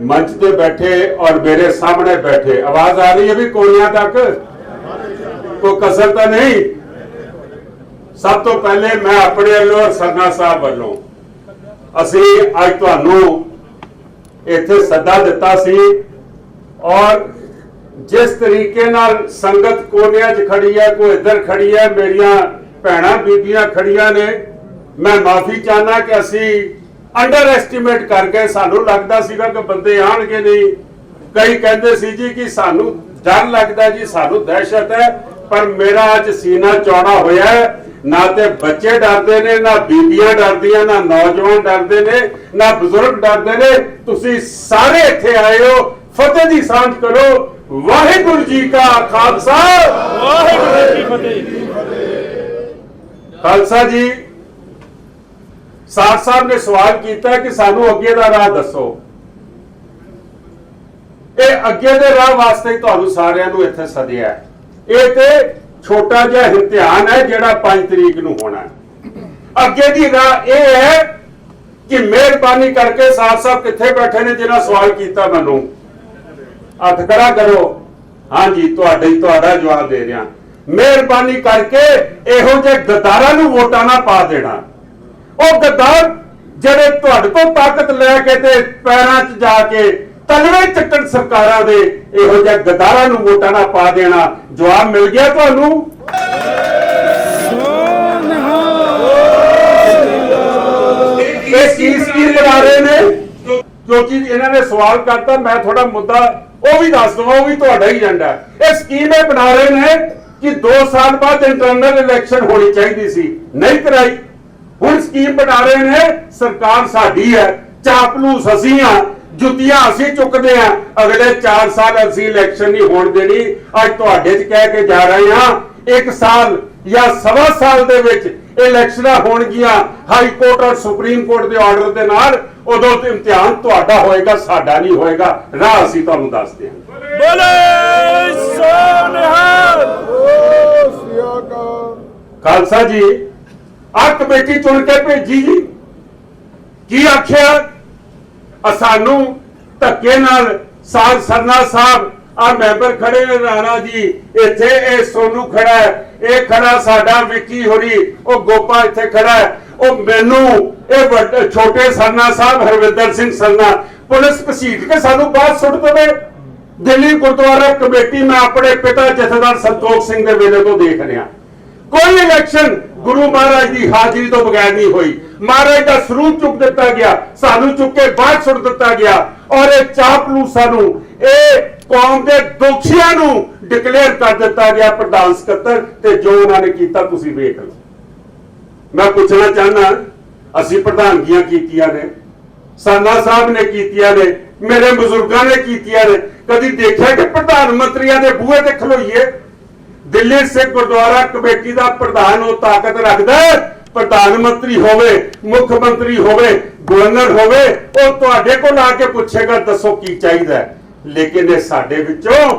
ਮੰਚ ਤੇ ਬੈਠੇ ਔਰ ਮੇਰੇ ਸਾਹਮਣੇ ਬੈਠੇ। ਆਵਾਜ਼ ਆ ਰਹੀ ਹੈ ਵੀ ਕੋਲੀਆਂ ਤੱਕ? ਕੋਈ ਕਸਰ ਤਾਂ ਨਹੀਂ? ਸਭ ਤੋਂ ਪਹਿਲੇ ਮੈਂ ਆਪਣੇ ਵੱਲੋਂ ਔਰ ਸਰਨਾ ਸਾਹਿਬ ਵੱਲੋਂ ਅਸੀਂ ਅੱਜ ਤੁਹਾਨੂੰ ਇੱਥੇ ਸੱਦਾ ਦਿੱਤਾ ਸੀ ਔਰ ਜਿਸ ਤਰੀਕੇ ਨਾਲ ਸੰਗਤ ਕੋਨਿਆਂ 'ਚ ਖੜੀ ਹੈ, ਕੋਈ ਇੱਧਰ ਖੜੀ ਹੈ, ਮੇਰੀਆਂ ਭੈਣਾਂ, ਬੀਬੀਆਂ ਖੜੀਆਂ ਨੇ, ਮੈਂ ਮਾਫੀ ਚਾਹਨਾ ਕਿ ਅਸੀਂ ਅੰਡਰ ਐਸਟੀਮੇਟ ਕਰ ਗਏ ਸਾਨੂੰ ਲੱਗਦਾ ਸੀਗਾ ਕਿ ਬੰਦੇ ਆਣਗੇ ਨਹੀਂ। ਕਈ ਕਹਿੰਦੇ ਸੀ ਜੀ ਕਿ ਸਾਨੂੰ ਡਰ ਲੱਗਦਾ ਜੀ ਸਾਨੂੰ ਦਹਿਸ਼ਤ ਹੈ ਪਰ ਮੇਰਾ ਅੱਜ ਸੀਨਾ ਚੌੜਾ ਹੋਇਆ ਨਾ ਤੇ ਬੱਚੇ ਡਰਦੇ ਨੇ ਨਾ ਬੀਬੀਆਂ ਡਰਦੀਆਂ ਨਾ ਨੌਜਵਾਨ ਡਰਦੇ ਨੇ ਨਾ ਬਜ਼ੁਰਗ ਡਰਦੇ ਨੇ। ਤੁਸੀਂ ਸਾਰੇ ਇੱਥੇ ਆਏ ਹੋ ਫਤਿਹ ਦੀ ਸਾਂਝ ਕਰੋ। ਵਾਹਿਗੁਰੂ ਜੀ ਕਾ ਖਾਲਸਾ। ਵਾਹਿਗੁਰੂ ਜੀ ਕੀ ਫਤਿਹ। ਖਾਲਸਾ ਜੀ। ਸਾਥ ਸਾਹਿਬ ਨੇ ਸਵਾਲ ਕੀਤਾ ਕਿ ਸਾਨੂੰ ਅੱਗੇ ਦਾ ਰਾਹ ਦੱਸੋ। ਇਹ ਅੱਗੇ ਦੇ ਰਾਹ ਵਾਸਤੇ ਤੁਹਾਨੂੰ ਸਾਰਿਆਂ ਨੂੰ ਇੱਥੇ ਸੱਦਿਆ ਇਹ ਤੇ ਛੋਟਾ ਜਿਹਾ ਇਮਤਿਹਾਨ ਹੈ ਜਿਹੜਾ 5 ਤਰੀਕ ਨੂੰ ਹੋਣਾ ਅੱਗੇ ਦੀ ਰਾਹ ਇਹ ਹੈ ਕਿ ਮਿਹਰਬਾਨੀ ਕਰਕੇ ਸਾਰ ਸਾਹਿਬ ਕਿੱਥੇ ਬੈਠੇ ਨੇ ਜਿਹਨਾਂ ਸਵਾਲ ਕੀਤਾ ਮੈਨੂੰ। ਹੱਥ ਖੜਾ ਕਰੋ। ਹਾਂਜੀ, ਤੁਹਾਡੇ ਤੁਹਾਡਾ ਜਵਾਬ ਦੇ ਰਿਹਾ। ਮਿਹਰਬਾਨੀ ਕਰਕੇ ਇਹੋ ਜਿਹੇ ਗਦਾਰਾਂ ਨੂੰ ਵੋਟਾਂ ਨਾ ਪਾ ਦੇਣਾ। ਉਹ ਗੱਦਾਰ ਜਿਹੜੇ ਤੁਹਾਡੇ ਤੋਂ ਤਾਕਤ ਲੈ ਕੇ ਤੇ ਪੈਰਾਂ 'ਚ ਜਾ ਕੇ ਤਲਵੇ ਚੱਕਣ ਸਰਕਾਰਾਂ ਦੇ ਇਹੋ ਜਿਹੇ ਗਦਾਰਾਂ ਨੂੰ ਵੋਟਾਂ ਨਾ ਪਾ ਦੇਣਾ ਜਵਾਬ ਮਿਲ ਗਿਆ ਤੁਹਾਨੂੰ? ਇਹ ਕੀ ਸਕੀਮ ਬਣਾ ਰਹੇ ਨੇ? ਜੋ- ਕਿਉਂਕਿ ਇਹਨਾਂ ਨੇ ਸਵਾਲ ਕਰਤਾ ਮੈਂ ਥੋੜਾ ਮੁੱਦਾ ਉਹ ਵੀ ਦੱਸ ਦਵਾਂ ਉਹ ਵੀ ਤੁਹਾਡਾ ਹੀ ਏਜੰਡਾ। ਇਹ ਸਕੀਮ ਇਹ ਬਣਾ ਰਹੇ ਨੇ ਕਿ 2 ਸਾਲ ਬਾਅਦ ਇੰਟਰਨਲ ਇਲੈਕਸ਼ਨ ਹੋਣੀ ਚਾਹੀਦੀ ਸੀ ਨਹੀਂ ਕਰਾਈ। ਹੁਣ ਸਕੀਮ ਬਣਾ ਰਹੇ ਨੇ ਸਰਕਾਰ ਸਾਡੀ ਹੈ ਚਾਪਲੂਸ ਅਸੀਂ ਆ ਜੁੱਤੀਆਂ ਅਸੀਂ ਚੁੱਕਦੇ ਆ ਅਗਲੇ 4 ਸਾਲ ਅਸੀਂ ਇਲੈਕਸ਼ਨ ਨਹੀਂ ਹੋਣ ਦੇਣੀ ਅੱਜ ਤੁਹਾਡੇ 'ਚ ਕਹਿ ਕੇ ਜਾ ਰਹੇ ਹਾਂ ਇੱਕ ਸਾਲ ਜਾਂ ਸਵਾ ਸਾਲ ਦੇ ਵਿੱਚ ਇਲੈਕਸ਼ਨਾਂ ਹੋਣਗੀਆਂ ਹਾਈ ਕੋਰਟ ਔਰ ਸੁਪਰੀਮ ਕੋਰਟ ਦੇ ਆਰਡਰ ਦੇ ਨਾਲ ਉਦੋਂ ਤੇ ਇਮਤਿਹਾਨ ਤੁਹਾਡਾ ਹੋਏਗਾ ਸਾਡਾ ਨਹੀਂ ਹੋਏਗਾ ਰਾਹ ਅਸੀਂ ਤੁਹਾਨੂੰ ਦੱਸਦੇ ਹਾਂ ਬੋਲੇ ਸੋਨਿਹਾਲ ਖਾਲਸਾ ਜੀ। ਆ ਕਮੇਟੀ ਚੁਣ ਕੇ ਭੇਜੀ ਜੀ। ਕੀ ਆਖਿਆ? ਸਾਨੂੰ ਧੱਕੇ ਨਾਲ ਸਾਧ ਸਰਨਾ ਸਾਹਿਬ ਆ ਮੈਂਬਰ ਖੜੇ ਨੇ ਰਾਣਾ ਜੀ। ਇੱਥੇ ਇਹ ਸੋਨੂ ਖੜਾ ਹੈ, ਇਹ ਖੜਾ ਸਾਡਾ ਵਿੱਕੀ ਹੋਰੀ, ਉਹ ਗੋਪਾ ਇੱਥੇ ਖੜਾ ਹੈ। ਉਹ ਮੈਨੂੰ, ਇਹ ਵੱਡੇ, ਛੋਟੇ ਸਰਨਾ ਸਾਹਿਬ, ਹਰਵਿੰਦਰ ਸਿੰਘ ਸਰਨਾ ਪੁਲਿਸ ਪਸੀਟ ਕੇ ਸਾਨੂੰ ਬਾਹਰ ਸੁੱਟ ਦੇਵੇ। ਦਿੱਲੀ ਗੁਰਦੁਆਰਾ ਕਮੇਟੀ ਮੈਂ ਆਪਣੇ ਪਿਤਾ ਜਥੇਦਾਰ ਸੰਤੋਖ ਸਿੰਘ ਦੇ ਵੇਲੇ ਤੋਂ ਦੇਖ ਰਿਹਾ। ਕੋਈ ਇਲੈਕਸ਼ਨ ਗੁਰੂ ਮਹਾਰਾਜ ਦੀ ਹਾਜ਼ਰੀ ਤੋਂ ਬਗੈਰ ਨਹੀਂ ਹੋਈ। ਮਹਾਰਾਜ ਦਾ ਸਰੂਪ ਚੁੱਕ ਦਿੱਤਾ ਗਿਆ, ਸਾਨੂੰ ਚੁੱਕ ਕੇ ਬਾਹਰ ਸੁੱਟ ਦਿੱਤਾ ਗਿਆ ਔਰ ਇਹ ਚਾਪਲੂਸਾਂ ਨੂੰ ਇਹ ਕੌਮ ਦੇ ਦੋਖੀਆਂ ਨੂੰ ਡਿਕਲੇਅਰ ਕਰ ਦਿੱਤਾ ਗਿਆ ਪ੍ਰਧਾਨ ਸਕੱਤਰ ਤੇ ਜੋ ਉਹਨਾਂ ਨੇ ਕੀਤਾ ਤੁਸੀਂ ਵੇਖ ਲਓ। ਮੈਂ ਪੁੱਛਣਾ ਚਾਹਨਾ ਅਸੀਂ ਪ੍ਰਧਾਨਗੀਆਂ ਕੀਤੀਆਂ ਨੇ, ਸਾਨਾ ਸਾਹਿਬ ਨੇ ਕੀਤੀਆਂ ਨੇ, ਮੇਰੇ ਬਜ਼ੁਰਗਾਂ ਨੇ ਕੀਤੀਆਂ ਨੇ, ਕਦੀ ਦੇਖਿਆ ਕਿ ਪ੍ਰਧਾਨ ਮੰਤਰੀਆਂ ਦੇ ਬੂਹੇ ਤੇ ਖਲੋਈਏ? ਦਿੱਲੀ ਸਿੱਖ ਗੁਰਦੁਆਰਾ ਕਮੇਟੀ ਦਾ ਪ੍ਰਧਾਨ ਉਹ ਤਾਕਤ ਰੱਖਦਾ ਪ੍ਰਧਾਨ ਮੰਤਰੀ ਹੋਵੇ, ਮੁੱਖ ਮੰਤਰੀ ਹੋਵੇ, ਗਵਰਨਰ ਹੋਵੇ, ਉਹ ਤੁਹਾਡੇ ਕੋਲ ਆ ਕੇ ਪੁੱਛੇਗਾ, ਦੱਸੋ ਕੀ ਚਾਹੀਦਾ ਲੇਕਿਨ ਇਹ ਸਾਡੇ ਵਿੱਚੋਂ,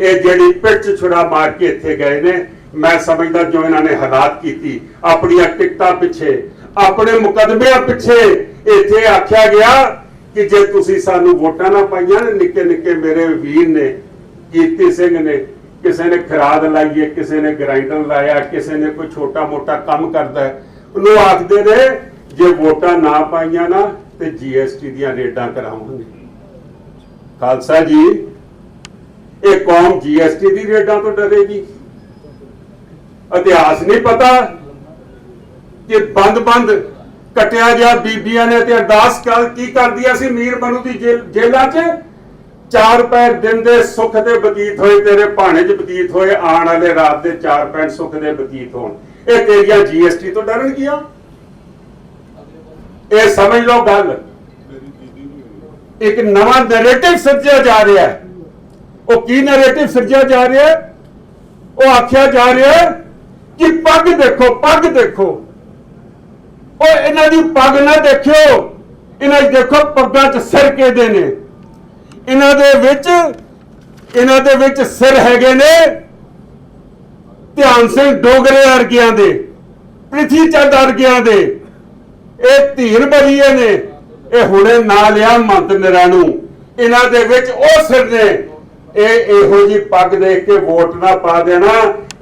ਇਹ ਜਿਹੜੀ ਪਿੱਠ ਛੁੜਾ ਮਾਰ ਕੇ ਇੱਥੇ ਗਏ ਨੇ, ਮੈਂ ਸਮਝਦਾ ਜੋ ਇਹਨਾਂ ਨੇ ਹਾਲਾਤ ਕੀਤੀ, ਆਪਣੀਆਂ ਟਿਕਟਾਂ ਪਿੱਛੇ, ਆਪਣੇ ਮੁਕਦਮਿਆਂ ਪਿੱਛੇ ਇੱਥੇ ਆਖਿਆ ਗਿਆ ਕਿ ਜੇ ਤੁਸੀਂ ਸਾਨੂੰ ਵੋਟਾਂ ਨਾ ਪਾਈਆਂ ਨਿੱਕੇ ਨਿੱਕੇ ਮੇਰੇ ਵੀਰ ਨੇ, ਕੀਰਤੀ ਸਿੰਘ ਨੇ ਕਿਸੇ ਨੇ ਖਰਾਦ ਲਾਈ ਹੈ, ਕਿਸੇ ਨੇ ਗ੍ਰਾਈਂਡਰ ਲਾਇਆ, ਕਿਸੇ ਨੇ ਕੋਈ ਛੋਟਾ ਮੋਟਾ ਕੰਮ ਕਰਦਾ ਹੈ। ਉਹਨੂੰ ਆਖਦੇ ਨੇ, ਜੇ ਵੋਟਾਂ ਨਾ ਪਾਈਆਂ ਨਾ, ਤੇ ਜੀਐਸਟੀ ਦੀਆਂ ਰੇਡਾਂ ਕਰਾਵਾਂਗੇ। ਖਾਲਸਾ ਜੀ, ਇਹ ਕੌਮ ਜੀਐਸਟੀ ਦੀ ਰੇਡਾਂ ਤੋਂ ਡਰੇਗੀ। ਇਤਿਹਾਸ ਨਹੀਂ ਪਤਾ ਕਿ ਬੰਦ-ਬੰਦ ਕਟਿਆ ਗਿਆ ਬੀਬੀਆਂ ਨੇ ਤੇ ਅਰਦਾਸ ਕਰ ਕੀ ਕਰਦੀਆਂ ਸੀ ਮੀਰ ਬਨੂ ਦੀ ਜੇਲ੍ਹ- ਜੇਲ੍ਹਾਂ 'ਚ? ਚਾਰ ਪੈਰ ਦਿਨ ਦੇ ਸੁੱਖ ਦੇ ਬਤੀਤ ਹੋਏ, ਤੇਰੇ ਭਾਣੇ 'ਚ ਬਤੀਤ ਹੋਏ, ਆਉਣ ਵਾਲੇ ਰਾਤ ਦੇ ਚਾਰ ਪੈਰ ਸੁੱਖ ਦੇ ਬਤੀਤ ਹੋਣ। ਇਹ ਤੇਰੀਆਂ ਜੀਐਸਟੀ ਤੋਂ ਡਰਨਗੀਆਂ ਇਹ ਸਮਝ ਲਓ ਗੱਲ। ਇੱਕ ਨਵਾਂ ਨੈਰੇਟਿਵ ਸਿਰਜਿਆ ਜਾ ਰਿਹਾ ਹੈ। ਉਹ ਕੀ ਨੈਰੇਟਿਵ ਸਿਰਜਿਆ ਜਾ ਰਿਹਾ ਹੈ? ਉਹ ਆਖਿਆ ਜਾ ਰਿਹਾ ਹੈ ਕਿ ਪੱਗ ਦੇਖੋ ਪੱਗ ਦੇਖੋ। ਉਹ ਇਹਨਾਂ ਦੀ ਪੱਗ ਨਾ ਦੇਖਿਓ। ਇਹਨਾਂ ਦੀ ਦੇਖੋ, ਪੱਗਾਂ 'ਚ ਸਿਰ ਕਿਹਦੇ ਨੇ? ਇਹਨਾਂ ਦੇ ਵਿੱਚ, ਇਹਨਾਂ ਦੇ ਵਿੱਚ ਸਿਰ ਹੈਗੇ ਨੇ ਧਿਆਨ ਸਿੰਘ ਡੋਗਰੇ ਵਰਗਿਆਂ ਦੇ, ਪ੍ਰਿਥੀ ਚੰਦ ਵਰਗਿਆਂ ਦੇ। ਇਹ ਧੀਰ ਬਲੀਏ ਨੇ, ਇਹ ਹੁਣੇ ਨਾਂ ਲਿਆ ਮੰਤ ਨਿਰਾਂ ਨੂੰ। ਇਹਨਾਂ ਦੇ ਵਿੱਚ ਉਹ ਸਿਰ ਨੇ। ਇਹ ਇਹੋ ਜੀ ਪੱਗ ਦੇਖ ਕੇ ਵੋਟ ਨਾ ਪਾ ਦੇਣਾ।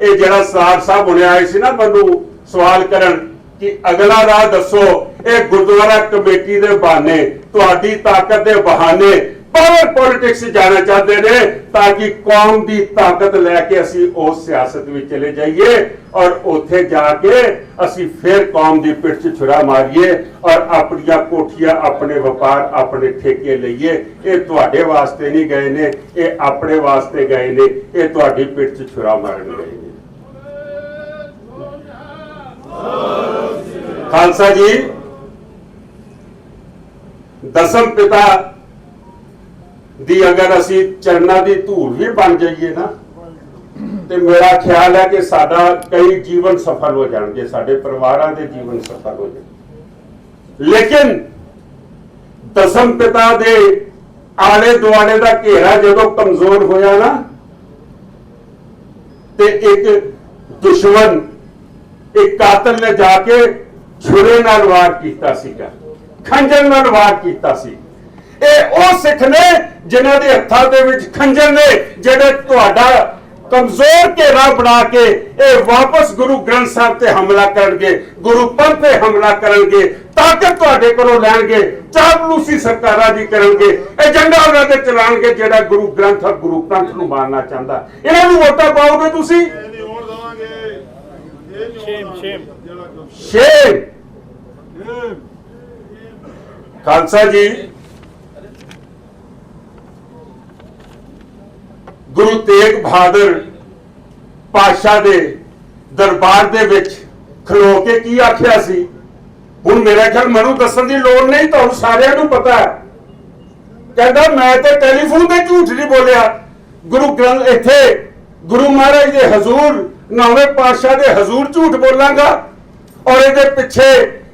ਇਹ ਜਿਹੜਾ ਸਰਾਰ ਸਾਹਿਬ ਹੁਣੇ ਆਏ ਸੀ ਨਾ ਮੈਨੂੰ ਸਵਾਲ ਕਰਨ ਕਿ ਅਗਲਾ ਰਾਹ ਦੱਸੋ, ਇਹ ਗੁਰਦੁਆਰਾ ਕਮੇਟੀ ਦੇ ਬਹਾਨੇ, ਤੁਹਾਡੀ ਤਾਕਤ ਦੇ ਬਹਾਨੇ ਪਾਵਰ ਪੋਲਿਟਿਕਸ ਜਾਣਾ ਚਾਹੁੰਦੇ ਨੇ ਤਾਂ ਕਿ ਕੌਮ ਦੀ ਤਾਕਤ ਲੈ ਕੇ ਅਸੀਂ ਉਸ ਸਿਆਸਤ ਵਿੱਚ ਚਲੇ ਜਾਈਏ ਔਰ ਉੱਥੇ ਜਾ ਕੇ ਅਸੀਂ ਫਿਰ ਕੌਮ ਦੀ ਪਿੱਠ 'ਚ ਛੁਰਾ ਮਾਰੀਏ ਔਰ ਆਪਣੀਆਂ ਕੋਠੀਆਂ ਆਪਣੇ ਵਪਾਰ ਆਪਣੇ ਠੇਕੇ ਲਈਏ ਇਹ ਤੁਹਾਡੇ ਵਾਸਤੇ ਨਹੀਂ ਗਏ ਨੇ ਇਹ ਆਪਣੇ ਵਾਸਤੇ ਗਏ ਨੇ ਇਹ ਤੁਹਾਡੀ ਪਿੱਠ 'ਚ ਛੁਰਾ ਮਾਰਨ ਗਏ ਨੇ ਖਾਲਸਾ ਜੀ ਦਸਮ ਪਿਤਾ ਦੀ ਅਗਰ ਅਸੀਂ ਚਰਨਾਂ ਦੀ ਧੂੜ ਵੀ ਬਣ ਜਾਈਏ ਨਾ, ਤੇ ਮੇਰਾ ਖਿਆਲ ਹੈ ਕਿ ਸਾਡਾ ਕਈ ਜੀਵਨ ਸਫਲ ਹੋ ਜਾਣਗੇ, ਸਾਡੇ ਪਰਿਵਾਰਾਂ ਦੇ ਜੀਵਨ ਸਫਲ ਹੋ ਜਾਣਗੇ। ਲੇਕਿਨ ਦਸਮ ਪਿਤਾ ਦੇ ਆਲੇ ਦੁਆਲੇ ਦਾ ਘੇਰਾ ਜਦੋਂ ਕਮਜ਼ੋਰ ਹੋਇਆ ਨਾ, ਤੇ ਇੱਕ ਦੁਸ਼ਮਣ, ਇੱਕ ਕਾਤਲ ਨੇ ਜਾ ਕੇ ਛੁਰੇ ਨਾਲ ਵਾਰ ਕੀਤਾ ਸੀਗਾ, ਖੰਜਰ ਨਾਲ ਵਾਰ ਕੀਤਾ ਸੀ ਇਹ ਉਹ ਸਿੱਖ ਨੇ ਜਿਨ੍ਹਾਂ ਦੇ ਹੱਥਾਂ ਦੇ ਵਿੱਚ ਖੰਜਰ ਨੇ, ਜਿਹੜੇ ਤੁਹਾਡਾ ਕਮਜ਼ੋਰ ਘੇਰਾ ਬਣਾ ਕੇ ਇਹ ਵਾਪਸ ਗੁਰੂ ਗ੍ਰੰਥ ਸਾਹਿਬ ਤੇ ਹਮਲਾ ਕਰਨਗੇ, ਗੁਰੂ ਪੰਥ ਤੇ ਹਮਲਾ ਕਰਨਗੇ, ਤਾਕਤ ਤੁਹਾਡੇ ਕੋਲੋਂ ਲੈਣਗੇ ਚਾਪਲੂਸੀ ਸਰਕਾਰਾਂ ਦੀ ਕਰਨਗੇ, ਏਜੰਡਾ ਉਹਨਾਂ ਦੇ ਚਲਾਣਗੇ ਜਿਹੜਾ ਗੁਰੂ ਗ੍ਰੰਥ ਔਰ ਗੁਰੂ ਪੰਥ ਨੂੰ ਮਾਰਨਾ ਚਾਹੁੰਦਾ। ਇਹਨਾਂ ਨੂੰ ਵੋਟਾਂ ਪਾਓਗੇ ਤੁਸੀਂ? ਇਹ ਸ਼ੇਮ ਸ਼ੇਮ। ਖਾਲਸਾ ਜੀ। ਗੁਰੂ ਤੇਗ ਬਹਾਦਰ ਪਾਤਸ਼ਾਹ ਦੇ ਦਰਬਾਰ ਦੇ ਵਿੱਚ ਖਲੋ ਕੇ ਕੀ ਆਖਿਆ ਸੀ? ਹੁਣ ਮੇਰਾ ਖਿਆਲ ਮੈਨੂੰ ਦੱਸਣ ਦੀ ਲੋੜ ਨਹੀਂ, ਤੁਹਾਨੂੰ ਸਾਰਿਆਂ ਨੂੰ ਪਤਾ ਹੈ। ਕਹਿੰਦਾ, ਮੈਂ ਤੇ ਟੈਲੀਫੋਨ ਤੇ ਝੂਠ ਨਹੀਂ ਬੋਲਿਆ। ਗੁਰੂ ਗ੍ਰੰਥ ਇੱਥੇ, ਗੁਰੂ ਮਹਾਰਾਜ ਦੇ ਹਜ਼ੂਰ, ਨੌਵੇਂ ਪਾਤਸ਼ਾਹ ਦੇ ਹਜ਼ੂਰ ਝੂਠ ਬੋਲਾਂਗਾ। ਔਰ ਇਹਦੇ ਪਿੱਛੇ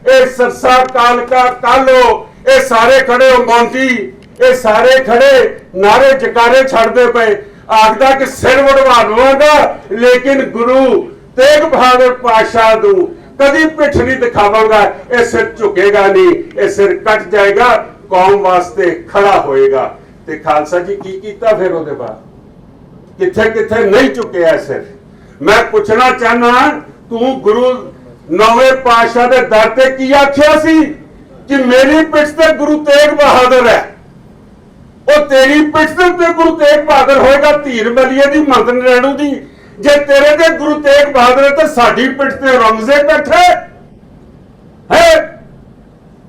ਇਹ ਸਰਸਾ, ਕਾਲਕਾ, ਕਾਲੋ, ਇਹ ਸਾਰੇ ਖੜੇ ਹੋ, ਮੌਂਟੀ, ਇਹ ਸਾਰੇ ਖੜੇ, ਨਾਰੇ ਜਕਾਰੇ ਛੱਡਦੇ ਪਏ। ਆਖਦਾ ਕਿ ਸਿਰ ਵੜਵਾ ਲਵਾਂਗਾ, ਲੇਕਿਨ ਗੁਰੂ ਤੇਗ ਬਹਾਦਰ ਪਾਤਸ਼ਾਹ ਨੂੰ ਕਦੀ ਪਿੱਠ ਨਹੀਂ ਦਿਖਾਵਾਂਗਾ। ਇਹ ਸਿਰ ਝੁਕੇਗਾ ਨਹੀਂ, ਇਹ ਸਿਰ ਕੱਟ ਜਾਏਗਾ, ਕੌਮ ਵਾਸਤੇ ਖੜਾ ਹੋਏਗਾ। ਤੇ ਖਾਲਸਾ ਜੀ ਕੀ ਕੀਤਾ ਫਿਰ ਉਹਦੇ ਬਾਅਦ? ਕਿੱਥੇ ਕਿੱਥੇ ਨਹੀਂ ਝੁਕਿਆ ਸਿਰ? ਮੈਂ ਪੁੱਛਣਾ ਚਾਹਨਾ ਤੂੰ ਗੁਰੂ ਨਵੇਂ ਪਾਤਸ਼ਾਹ ਦੇ ਦਰ ਤੇ ਕੀ ਆਖਿਆ ਸੀ? ਕਿ ਮੇਰੀ ਪਿੱਠ ਤੇ ਗੁਰੂ ਤੇਗ ਬਹਾਦਰ ਹੈ। ਉਹ ਤੇਰੀ ਪਿੱਠ ਤੇ ਤੇ ਗੁਰੂ ਤੇਗ ਬਹਾਦਰ ਹੋਏਗਾ, ਧੀਰ ਮਲੀਏ ਦੀ, ਮੰਦਨ ਰੈਣੂ ਦੀ। ਜੇ ਤੇਰੇ ਤੇ ਗੁਰੂ ਤੇਗ ਬਹਾਦਰ ਹੈ ਸਾਡੀ ਪਿੱਠ ਤੇ ਰਮਜ਼ੇ ਬੈਠੇ ਹੈ।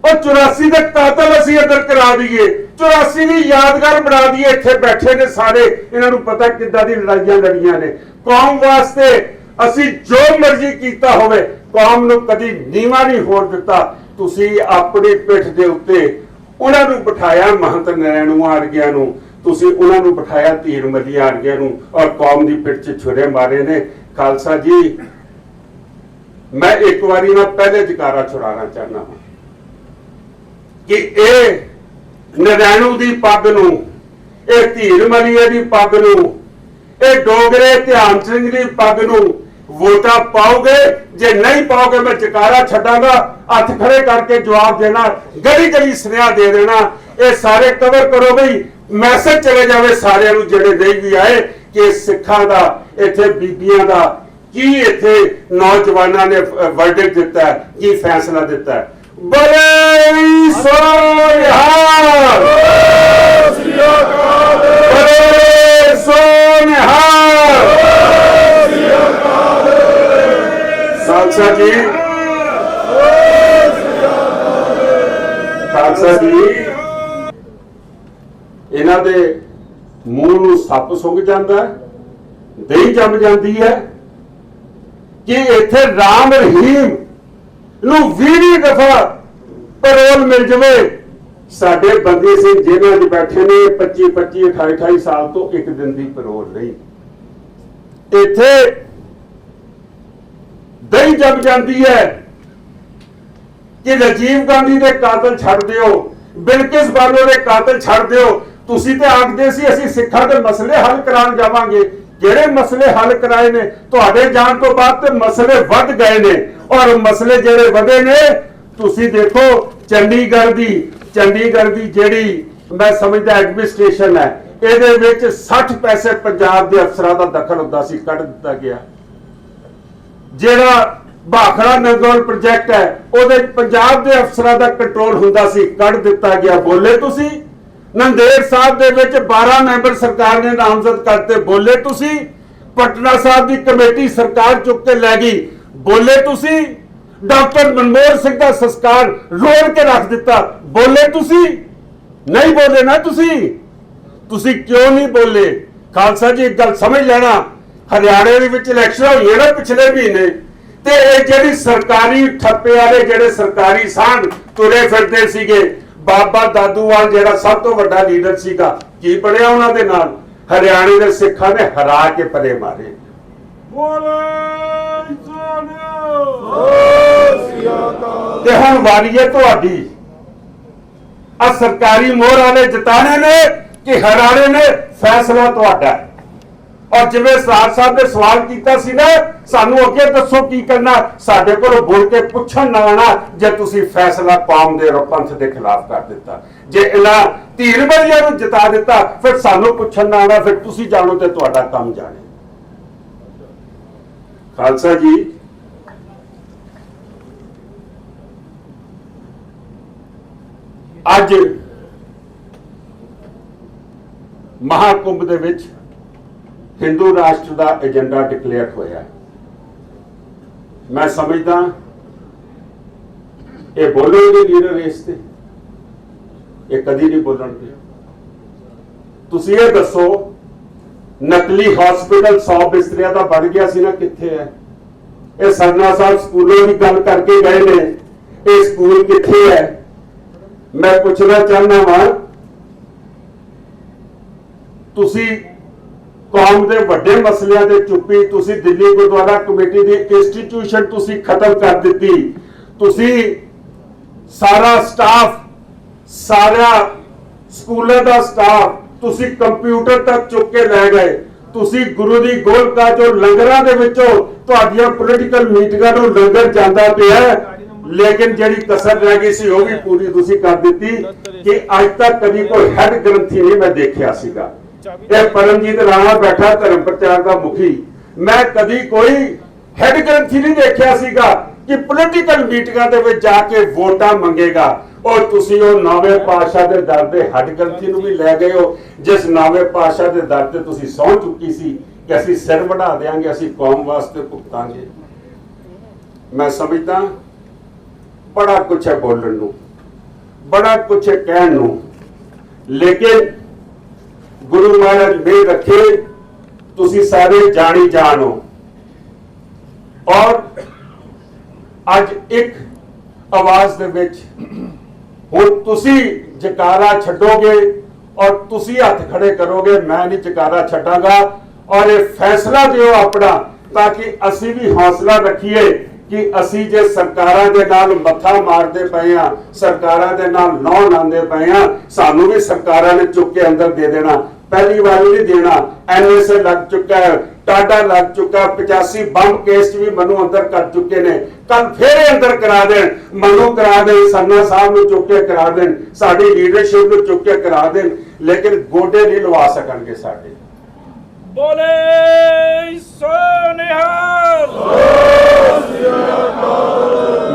ਉਹ 84 ਦੇ ਕਾਤਲ ਅਸੀਂ ਅੰਦਰ ਕਰਾ ਦਈਏ। 84 ਦੀ ਯਾਦਗਾਰ ਬਣਾ ਦਈਏ। ਇੱਥੇ ਬੈਠੇ ਨੇ ਸਾਰੇ। ਇਹਨਾਂ ਨੂੰ ਪਤਾ ਕਿੱਦਾਂ ਦੀ ਲੜਾਈਆਂ ਲੜੀਆਂ ਨੇ। ਕੌਮ ਵਾਸਤੇ ਅਸੀਂ ਜੋ ਮਰਜ਼ੀ ਕੀਤਾ ਹੋਵੇ, ਕੌਮ ਨੂੰ ਕਦੀ ਨੀਵਾ ਨਹੀਂ ਹੋਣ ਦਿੱਤਾ। ਤੁਸੀਂ ਆਪਣੀ ਪਿੱਠ ਦੇ ਉੱਤੇ ਉਹਨਾਂ ਨੂੰ ਬਿਠਾਇਆ ਮਹੰਤ ਨਰੈਣੂ ਆਰਗਿਆਂ ਨੂੰ। ਤੁਸੀਂ ਉਹਨਾਂ ਨੂੰ ਬਿਠਾਇਆ ਧੀਰ ਮੱਲੀ ਆਰਗਿਆਂ ਨੂੰ ਔਰ ਕੌਮ ਦੀ ਪਿੱਠ 'ਚ ਛੁਰੇ ਮਾਰੇ ਨੇ। ਖਾਲਸਾ ਜੀ, ਮੈਂ ਇੱਕ ਵਾਰੀ ਨਾ ਪਹਿਲੇ ਜਕਾਰਾ ਛੁਡਾਉਣਾ ਚਾਹਨਾ ਹਾਂ ਕਿ ਇਹ ਨਰੈਣੂ ਦੀ ਪੱਗ ਨੂੰ, ਇਹ ਧੀਰ ਮਲੀਏ ਦੀ ਪੱਗ ਨੂੰ, ਇਹ ਡੋਗਰੇ ਧਿਆਨ ਸਿੰਘ ਦੀ ਪੱਗ ਨੂੰ ਵੋਟਾਂ ਪਾਓਗੇ? ਜੇ ਨਹੀਂ ਪਾਓਗੇ, ਮੈਂ ਚਕਾਰਾ ਛੱਡਾਂਗਾ। ਹੱਥ ਖੜੇ ਕਰਕੇ ਜਵਾਬ ਦੇਣਾ ਗਲੀ ਗਲੀ ਸੁਨੇਹਾ ਦੇ ਦੇਣਾ। ਇਹ ਸਾਰੇ ਕਵਰ ਕਰੋ ਬਈ। ਮੈਸੇਜ ਚਲੇ ਜਾਵੇ ਸਾਰਿਆਂ ਨੂੰ, ਜਿਹੜੇ ਨਹੀਂ ਵੀ ਆਏ, ਕਿ ਸਿੱਖਾਂ ਦਾ, ਇੱਥੇ ਬੀਬੀਆਂ ਦਾ, ਕੀ ਇੱਥੇ ਨੌਜਵਾਨਾਂ ਨੇ ਵਰਡਿਕ ਦਿੱਤਾ ਕੀ ਫੈਸਲਾ ਦਿੱਤਾ ਹੈ। ਬਲੇ ਸੋਨਿਹਾਲ ਬਲੇ ਖਾਲਸਾ ਜੀ। ਖਾਲਸਾ ਜੀ। ਇਹਨਾਂ ਦੇ ਮੂੰਹ ਨੂੰ ਸੱਪ ਸੁੰਘ ਜਾਂਦਾ ਦਹੀਂ ਜੰਮ ਜਾਂਦੀ ਹੈ। ਕਿ ਇੱਥੇ ਰਾਮ ਰਹੀਮ ਨੂੰ 20 ਦਫਾ ਪਰੋਲ ਮਿਲ ਜਵੇ, ਸਾਡੇ ਬੰਦੇ ਸੀ ਜਿਹਨਾਂ 'ਚ ਬੈਠੇ ਨੇ 25 25 28 28 ਸਾਲ ਤੋਂ ਇੱਕ ਦਿਨ ਦੀ ਪਰੋਲ ਨਹੀਂ। ਇੱਥੇ ਦਹੀਂ ਜੰਮ ਜਾਂਦੀ ਹੈ। ਕਿ ਰਾਜੀਵ ਗਾਂਧੀ ਦੇ ਕਾਤਲ ਛੱਡ ਦਿਓ, ਬਿਲਕਿਸ ਬਾਲੋ ਦੇ ਕਾਤਲ ਛੱਡ ਦਿਓ, ਤੁਸੀਂ ਤੇ ਆਖਦੇ ਸੀ ਅਸੀਂ ਸਿੱਖਾਂ ਦੇ ਮਸਲੇ ਹੱਲ ਕਰਾਉਣ ਜਾਵਾਂਗੇ। ਜਿਹੜੇ ਮਸਲੇ ਹੱਲ ਕਰਾਏ ਨੇ, ਤੁਹਾਡੇ ਜਾਣ ਤੋਂ ਬਾਅਦ ਤੇ ਮਸਲੇ ਵੱਧ ਗਏ ਨੇ। ਔਰ ਮਸਲੇ ਜਿਹੜੇ ਵਧੇ ਨੇ, ਤੁਸੀਂ ਦੇਖੋ ਚੰਡੀਗੜ੍ਹ ਦੀ ਚੰਡੀਗੜ੍ਹ ਦੀ ਜਿਹੜੀ ਮੈਂ ਸਮਝਦਾ ਐਡਮਿਨਿਸਟ੍ਰੇਸ਼ਨ ਹੈ, ਇਹਦੇ ਵਿੱਚ 60 ਪੈਸੇ ਪੰਜਾਬ ਦੇ ਅਫਸਰਾਂ ਦਾ ਦਖਲ ਹੁੰਦਾ ਸੀ, ਕੱਢ ਦਿੱਤਾ ਗਿਆ। ਜਿਹੜਾ ਭਾਖੜਾ ਨੰਗਲ ਪ੍ਰੋਜੈਕਟ ਹੈ, ਉਹਦੇ ਪੰਜਾਬ ਦੇ ਅਫਸਰਾਂ ਦਾ ਕੰਟਰੋਲ ਹੁੰਦਾ ਸੀ, ਕੱਢ ਦਿੱਤਾ ਗਿਆ। ਬੋਲੇ ਤੁਸੀਂ? ਨੰਦੇੜ ਸਾਹਿਬ ਦੇ ਵਿੱਚ 12 ਮੈਂਬਰ ਸਰਕਾਰ ਨੇ ਨਾਮਜ਼ਦ ਕਰਤੇ। ਬੋਲੇ ਤੁਸੀਂ? ਪਟਨਾ ਸਾਹਿਬ ਦੀ ਕਮੇਟੀ ਸਰਕਾਰ ਚੁੱਕ ਕੇ ਲੈ ਗਈ। ਬੋਲੇ ਤੁਸੀਂ? ਡਾਕਟਰ ਮਨਮੋਹਨ ਸਿੰਘ ਦਾ ਸੰਸਕਾਰ ਰੋਲ ਕੇ ਰੱਖ ਦਿੱਤਾ। ਬੋਲੇ ਤੁਸੀਂ? ਨਹੀਂ ਬੋਲੇ ਨਾ ਤੁਸੀਂ? ਤੁਸੀਂ ਕਿਉਂ ਨਹੀਂ ਬੋਲੇ? ਖਾਲਸਾ ਜੀ, ਇੱਕ ਗੱਲ ਸਮਝ ਲੈਣਾ। ਹਰਿਆਣੇ ਦੇ ਵਿੱਚ ਇਲੈਕਸ਼ਨ ਹੋਈ ਹੈ ਨਾ ਪਿਛਲੇ ਮਹੀਨੇ ਤੇ ਇਹ ਜਿਹੜੀ ਸਰਕਾਰੀ ਠੱਪੇ ਵਾਲੇ ਜਿਹੜੇ ਸਰਕਾਰੀ ਸਾਂਢ ਤੁਰੇ ਫਿਰਦੇ ਸੀਗੇ ਬਾਬਾ ਦਾਦੂਵਾਲ ਜਿਹੜਾ ਸਭ ਤੋਂ ਵੱਡਾ ਲੀਡਰ ਸੀਗਾ ਕੀ ਬਣਿਆ ਉਹਨਾਂ ਦੇ ਨਾਲ? ਹਰਿਆਣੇ ਦੇ ਸਿੱਖਾਂ ਨੇ ਹਰਾ ਕੇ ਪਰੇ ਮਾਰੇ। ਤੇ ਹੁਣ ਵਾਰੀ ਹੈ ਤੁਹਾਡੀ। ਆ ਸਰਕਾਰੀ ਮੋਹਰ ਵਾਲੇ ਜਿਤਾਣੇ ਨੇ ਕਿ ਹਰਾਣੇ ਨੇ? ਫੈਸਲਾ ਤੁਹਾਡਾ ਹੈ। ਔਰ ਜਿਵੇਂ ਸਰਾਜ ਸਾਹਿਬ ਨੇ ਸਵਾਲ ਕੀਤਾ ਸੀ ਨਾ, ਸਾਨੂੰ ਅੱਗੇ ਦੱਸੋ ਕੀ ਕਰਨਾ? ਸਾਡੇ ਕੋਲੋਂ ਬੋਲ ਕੇ ਪੁੱਛਣ ਨਾ ਆਣਾ ਜੇ ਤੁਸੀਂ ਫੈਸਲਾ ਕੌਮ ਦੇ ਰਪੰਥ ਦੇ ਖਿਲਾਫ ਕਰ ਦਿੱਤਾ। ਜੇ ਇਹਨਾਂ ਧੀਰ ਬਲੀਆਂ ਨੂੰ ਜਿਤਾ ਦਿੱਤਾ, ਫਿਰ ਸਾਨੂੰ ਪੁੱਛਣ ਨਾ ਆਣਾ ਫਿਰ ਤੁਸੀਂ ਜਾਣੋ ਤੇ ਤੁਹਾਡਾ ਕੰਮ ਜਾਣੇ। ਖਾਲਸਾ ਜੀ। ਅੱਜ ਮਹਾਕੁੰਭ ਦੇ ਵਿੱਚ ਹਿੰਦੂ ਰਾਸ਼ਟਰ ਦਾ ਏਜੰਡਾ ਡਿਕਲੇਅਰ ਹੋਇਆ। ਮੈਂ ਸਮਝਦਾ ਇਹ ਬੋਲਣਗੇ ਲੀਡਰ ਇਸ ਤੇ। ਇਹ ਕਦੀ ਨਹੀਂ ਬੋਲਣਗੇ ਤੁਸੀਂ ਇਹ ਦੱਸੋ, ਨਕਲੀ ਹਸਪੀਟਲ 100 ਬਿਸਤਰਿਆਂ ਦਾ ਬਣ ਗਿਆ ਸੀ ਨਾ ਕਿੱਥੇ ਹੈ? ਇਹ ਸਰਨਾ ਸਾਹਿਬ ਸਕੂਲੋਂ ਦੀ ਗੱਲ ਕਰਕੇ ਗਏ ਨੇ। ਇਹ ਸਕੂਲ ਕਿੱਥੇ ਹੈ? ਮੈਂ ਪੁੱਛਣਾ ਚਾਹੁੰਦਾ ਵਾਂ, ਤੁਸੀਂ ਕੌਮ ਦੇ ਵੱਡੇ ਮਸਲਿਆਂ ਤੇ ਚੁੱਪੀ ਤੁਸੀਂ ਦਿੱਲੀ ਗੁਰਦੁਆਰਾ ਕਮੇਟੀ ਦੀ ਇੰਸਟੀਟਿਊਸ਼ਨ ਤੁਸੀਂ ਖਤਮ ਕਰ ਦਿੱਤੀ। ਤੁਸੀਂ ਸਾਰਾ ਸਟਾਫ ਸਾਰਾ ਸਕੂਲਾਂ ਦਾ ਸਟਾਫ ਤੁਸੀਂ ਕੰਪਿਊਟਰ ਤੱਕ ਚੁੱਕ ਕੇ ਲੈ ਗਏ। ਤੁਸੀਂ ਗੁਰੂ ਦੀ ਗੋਲਕਾ ਚੋਂ ਲੰਗਰਾਂ ਦੇ ਵਿੱਚੋਂ ਤੁਹਾਡੀਆਂ ਪੋਲੀਟੀਕਲ ਮੀਟਿੰਗਾਂ ਨੂੰ ਲੰਗਰ ਜਾਂਦਾ ਪਿਆ ਲੇਕਿਨ ਜਿਹੜੀ ਕਸਰ ਰਹਿ ਗਈ ਸੀ, ਉਹ ਵੀ ਪੂਰੀ ਤੁਸੀਂ ਕਰ ਦਿੱਤੀ ਕਿ ਅੱਜ ਤੱਕ ਕਦੀ ਕੋਈ ਹੈਡ ਗ੍ਰੰਥੀ ਨਹੀਂ ਮੈਂ ਦੇਖਿਆ ਸੀਗਾ। ਇਹ ਪਰਮਜੀਤ ਰਾਣਾ ਬੈਠਾ ਧਰਮ ਪ੍ਰਚਾਰ ਦਾ ਮੁਖੀ। ਮੈਂ ਕਦੀ ਕੋਈ ਹੈਡ ਗ੍ਰੰਥੀ ਨਹੀਂ ਦੇਖਿਆ ਸੀਗਾ ਕਿ ਪੋਲੀਟੀਕਲ ਮੀਟਿੰਗਾਂ ਦੇ ਵਿੱਚ ਜਾ ਕੇ ਵੋਟਾਂ ਮੰਗੇਗਾ। ਔਰ ਤੁਸੀਂ ਉਹ ਨਵੇਂ ਪਾਤਸ਼ਾਹ ਦੇ ਦਰ ਦੇ ਹੈਡ ਗ੍ਰੰਥੀ ਨੂੰ ਵੀ ਲੈ ਗਏ ਹੋ। ਜਿਸ ਨਵੇਂ ਪਾਤਸ਼ਾਹ ਦੇ ਦਰ ਤੇ ਤੁਸੀਂ ਸੌਂ ਚੁੱਕੀ ਸੀ ਕਿ ਅਸੀਂ ਸਿਰ ਵਢਾ ਦੇਾਂਗੇ ਅਸੀਂ ਕੌਮ ਵਾਸਤੇ ਭੁਗਤਾਂਗੇ। ਮੈਂ ਸਮਝਦਾ ਬੜਾ ਕੁਛ ਹੈ ਬੋਲਣ ਨੂੰ, ਬੜਾ ਕੁਛ ਹੈ ਕਹਿਣ ਨੂੰ। ਲੇਕਿਨ ਗੁਰੂ ਮਹਾਰਾਜ ਮੇਰ ਰੱਖੇ, ਤੁਸੀਂ ਸਾਰੇ ਜਾਣੀ ਜਾਣੋ ਔਰ ਅੱਜ ਇੱਕ ਆਵਾਜ਼ ਦੇ ਵਿੱਚ ਹੁਣ ਤੁਸੀਂ ਜਕਾਰਾ ਛੱਡੋਗੇ ਔਰ ਤੁਸੀਂ ਹੱਥ ਖੜੇ ਕਰੋਗੇ, ਮੈਂ ਨਹੀਂ ਜਕਾਰਾ ਛੱਡਾਂਗਾ। ਔਰ ਇਹ ਫੈਸਲਾ ਦਿਓ ਆਪਣਾ, ਤਾਂ ਕਿ ਅਸੀਂ ਵੀ ਹੌਸਲਾ ਰੱਖੀਏ ਕਿ ਅਸੀਂ ਜੇ ਸਰਕਾਰਾਂ ਦੇ ਨਾਲ ਮੱਥਾ ਮਾਰਦੇ ਪਏ ਆ ਸਰਕਾਰਾਂ ਦੇ ਨਾਲ ਨੌ ਲਾਉਂਦੇ ਪਏ ਆ ਸਾਨੂੰ ਵੀ ਸਰਕਾਰਾਂ ਨੇ ਚੁੱਕ ਕੇ ਅੰਦਰ ਦੇ ਦੇਣਾ। ਪਹਿਲੀ ਵਾਰ ਨਹੀਂ ਦੇਣਾ ਐਨਐਸਏ ਲੱਗ ਚੁੱਕਾ ਹੈ ਟਾਟਾ ਲੱਗ ਚੁੱਕਾ 85 ਬੰਬ ਕੇਸ 'ਚ ਵੀ ਮਨੂੰ ਅੰਦਰ ਕਰ ਚੁੱਕੇ ਨੇ ਕੱਲ ਫੇਰ ਇਹ ਅੰਦਰ ਕਰਾ ਦੇਣ ਮਨੂੰ ਕਰਾ ਦੇਣ ਸਰਨਾ ਸਾਹਿਬ ਨੂੰ ਚੁੱਕ ਕੇ ਕਰਾ ਦੇਣ ਸਾਡੀ ਲੀਡਰਸ਼ਿਪ ਨੂੰ ਚੁੱਕ ਕੇ ਕਰਾ ਦੇਣ ਲੇਕਿਨ ਗੋਡੇ ਨਹੀਂ ਲਵਾ ਸਕਣਗੇ ਸਾਡੇ ਬੋਲੇ ਸੋਨਿਹਾਲ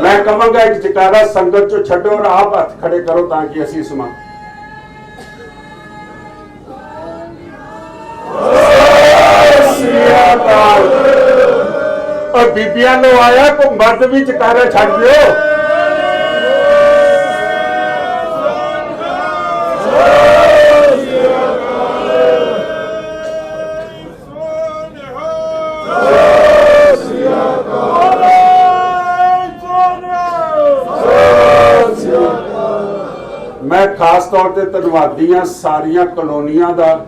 ਮੈਂ ਕਹਾਂਗਾ ਇੱਕ ਜਕਾਰਾ ਸੰਗਤ ਚੋਂ ਛੱਡੋ ਔਰ ਆਪ ਹੱਥ ਖੜੇ ਕਰੋ ਤਾਂ ਕਿ ਅਸੀਂ ਸੁਣਾ ਬੀਬੀਆਂ ਨੂੰ ਆਇਆ ਕੋ ਮਰਦ ਵੀ ਜਕਾਰਾ ਛੱਡ ਦਿਓ। ਮੈਂ ਖਾਸ ਤੌਰ ਤੇ ਧੰਨਵਾਦੀ ਹਾਂ, ਸਾਰੀਆਂ ਕਲੋਨੀਆਂ ਦਾ,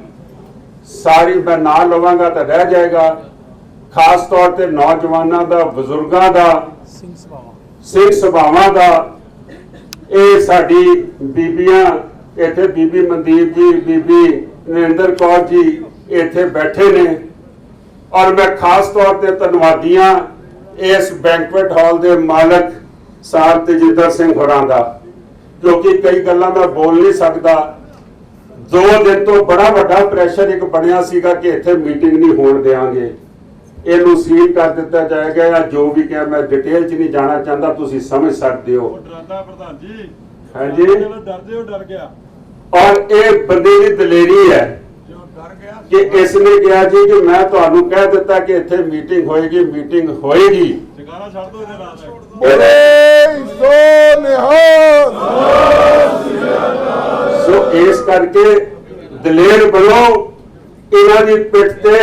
ਸਾਰੀ ਮੈਂ ਨਾਂ ਲਵਾਂਗਾ ਤਾਂ ਰਹਿ ਜਾਏਗਾ। ਖਾਸ ਤੌਰ ਤੇ ਨੌਜਵਾਨਾਂ ਦਾ, ਬਜ਼ੁਰਗਾਂ ਦਾ ਸਿੰਘ ਸਭਾਵਾਂ ਦਾ। ਇਹ ਸਾਡੀ ਬੀਬੀਆਂ, ਇੱਥੇ ਬੀਬੀ ਮਨਦੀਪ ਜੀ, ਬੀਬੀ ਨਰਿੰਦਰ ਕੌਰ ਜੀ ਇੱਥੇ ਬੈਠੇ ਨੇ। ਔਰ ਮੈਂ ਖਾਸ ਤੌਰ ਤੇ ਧੰਨਵਾਦੀਆਂ ਇਸ ਬੈਂਕੁਏਟ ਹਾਲ ਦੇ ਮਾਲਕ ਸਾਹਿਬ ਤੇਜਿੰਦਰ ਸਿੰਘ ਹੋਰਾਂ ਦਾ ਕਿਉਂਕਿ ਕਈ ਗੱਲਾਂ ਮੈਂ ਬੋਲ ਨਹੀਂ ਸਕਦਾ। ਦੋ ਦਿਨ ਤੋਂ ਬੜਾ ਵੱਡਾ ਪ੍ਰੈਸ਼ਰ ਇੱਕ ਬਣਿਆ ਸੀਗਾ ਕਿ ਇੱਥੇ ਮੀਟਿੰਗ ਨਹੀਂ ਹੋਣ ਦੇਵਾਂਗੇ ਇਹਨੂੰ ਸੀਲ ਕਰ ਦਿੱਤਾ ਜਾਏਗਾ ਜਾਂ ਜੋ ਵੀ ਕਿਹਾ ਮੈਂ ਡਿਟੇਲ 'ਚ ਨਹੀਂ ਜਾਣਾ ਚਾਹੁੰਦਾ ਤੁਸੀਂ ਸਮਝ ਸਕਦੇ ਹੋ। ਡਰਾਂਦਾ ਪ੍ਰਧਾਨ ਜੀ। ਹਾਂਜੀ। ਜਦੋਂ ਡਰਦੇ ਹੋ ਡਰ ਗਿਆ। ਔਰ ਇਹ ਬੰਦੇ ਦੀ ਦਲੇਰੀ ਹੈ ਜੋ ਡਰ ਗਿਆ ਕਿ ਇਸ ਨੇ ਕਿਹਾ ਜੀ ਕਿ ਮੈਂ ਤੁਹਾਨੂੰ ਕਹਿ ਦਿੱਤਾ ਕਿ ਇੱਥੇ ਮੀਟਿੰਗ ਹੋਏਗੀ ਮੀਟਿੰਗ ਹੋਏਗੀ। ਜਗਾਰਾ ਛੱਡ ਦੋ ਇਹਦੇ ਨਾਲ। ਬੋਲੇ ਸੋ ਨਿਹਾਲ। ਸੋ ਇਸ ਕਰਕੇ ਦਲੇਰ ਬਣੋ ਇਹਨਾਂ ਦੀ ਪਿੱਠ ਤੇ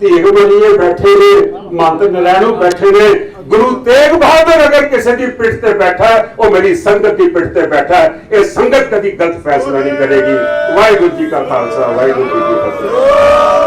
ਧੀਗ ਬਣੀਏ ਬੈਠੇ ਨੇ, ਮੰਤ ਨਰੈਣੂ ਬੈਠੇ ਨੇ। ਗੁਰੂ ਤੇਗ ਬਹਾਦਰ ਅਗਰ ਕਿਸੇ ਦੀ ਪਿੱਠ ਤੇ ਬੈਠਾ ਉਹ ਮੇਰੀ ਸੰਗਤ ਦੀ ਪਿੱਠ ਤੇ ਬੈਠਾ ਇਹ ਸੰਗਤ ਕਦੀ ਗਲਤ ਫੈਸਲਾ ਨਹੀਂ ਕਰੇਗੀ। ਵਾਹਿਗੁਰੂ ਜੀ ਕਾ ਖਾਲਸਾ, ਵਾਹਿਗੁਰੂ ਜੀ ਕੀ ਫਤਿਹ।